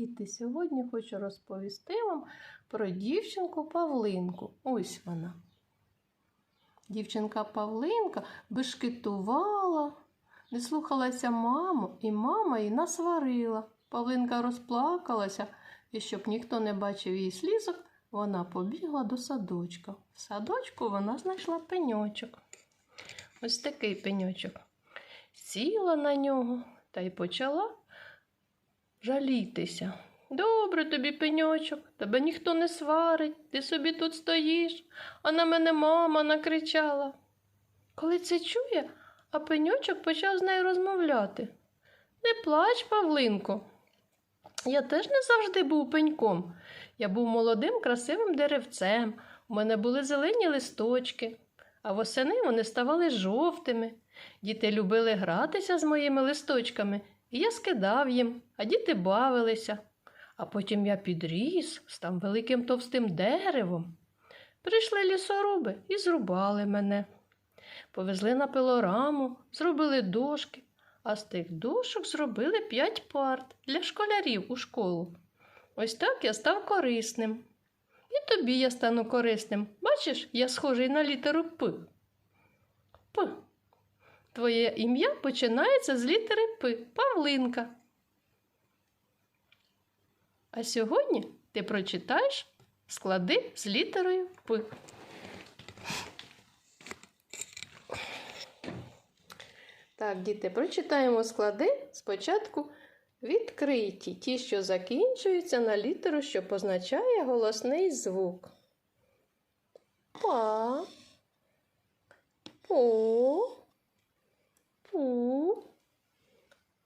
діти! Сьогодні хочу розповісти вам про дівчинку Павлинку. Ось вона. Дівчинка Павлинка бешкетувала, не слухалася маму, і мама її насварила. Павлинка розплакалася, і щоб ніхто не бачив її слізок, вона побігла до садочка. В садочку вона знайшла пеньочок. Ось такий пеньочок. Сіла на нього та й почала жалітися. Добре тобі, пеньочок, тебе ніхто не сварить, ти собі тут стоїш, а на мене мама накричала. Коли це чує, а пеньочок почав з нею розмовляти. Не плач, Павлинко. Я теж не завжди був пеньком. Я був молодим, красивим деревцем. У мене були зелені листочки, а восени вони ставали жовтими. Діти любили гратися з моїми листочками, і я скидав їм, а діти бавилися. А потім я підріс, став великим товстим деревом. Прийшли лісоруби і зрубали мене. Повезли на пилораму, зробили дошки, а з тих дошок зробили п'ять парт для школярів у школу. Ось так я став корисним. І тобі я стану корисним. Бачиш, я схожий на літеру П. П. Твоє ім'я починається з літери П. Павлинка. А сьогодні ти прочитаєш склади з літерою П. Так, діти, прочитаємо склади спочатку відкриті, ті, що закінчуються на літеру, що позначає голосний звук. Па, по, пу,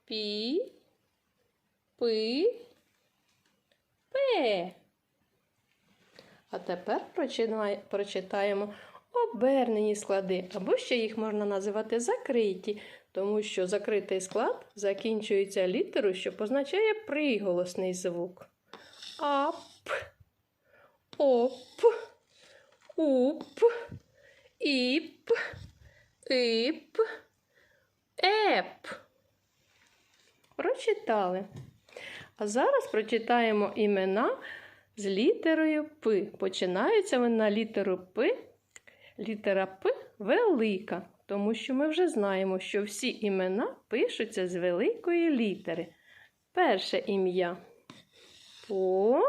пі, пи, пе. А тепер прочитаємо обернені склади, або ще їх можна називати закриті, тому що закритий склад закінчується літерою, що позначає приголосний звук. Ап, оп, уп, іп, ип, еп. Прочитали. А зараз прочитаємо імена з літерою П. Починаються вони на літеру П. Літера П велика, тому що ми вже знаємо, що всі імена пишуться з великої літери. Перше ім'я По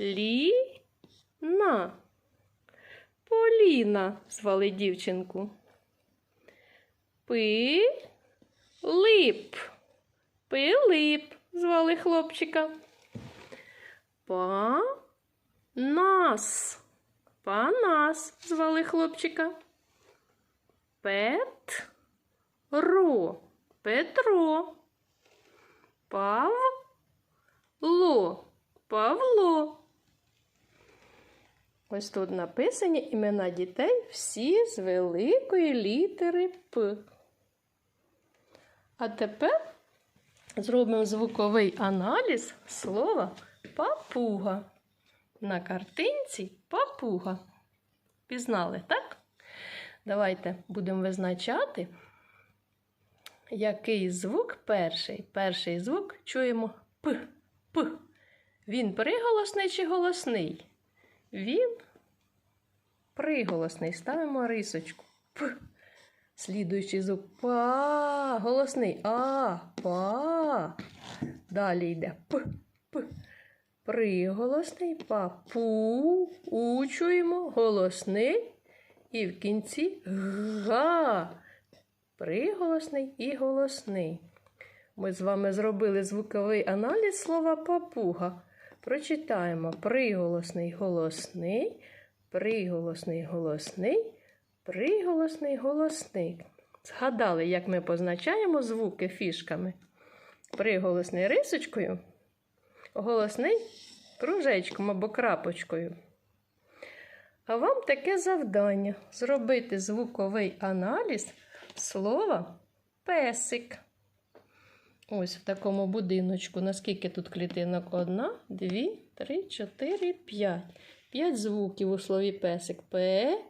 лі на. Поліна звали дівчинку. Пи лип. Пилип звали хлопчика. Па нас. Панас звали хлопчика. Пет ро. Петро. Павло. Павло. Ось тут написані імена дітей всі з великої літери П. А тепер зробимо звуковий аналіз слова папуга. На картинці папуга. Пізнали, так? Давайте будемо визначати, який звук перший. Перший звук чуємо П. П. Він приголосний чи голосний? Він приголосний. Ставимо рисочку. П. Слідуючий звук па. Голосний А. Па. Далі йде П. П. Приголосний папу. Учуємо голосний. І в кінці га. Приголосний і голосний. Ми з вами зробили звуковий аналіз слова папуга. Прочитаємо приголосний голосний, приголосний голосний, приголосний голосний. Згадали, як ми позначаємо звуки фішками. Приголосний рисочкою, голосний кружечком або крапочкою. А вам таке завдання зробити звуковий аналіз слова песик. Ось в такому будиночку. Наскільки тут клітинок? Одна, дві, три, чотири, п'ять. П'ять звуків у слові песик. Песик.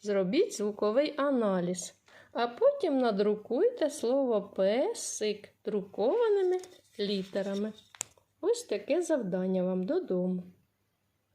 Зробіть звуковий аналіз. А потім надрукуйте слово песик друкованими літерами. Ось таке завдання вам додому.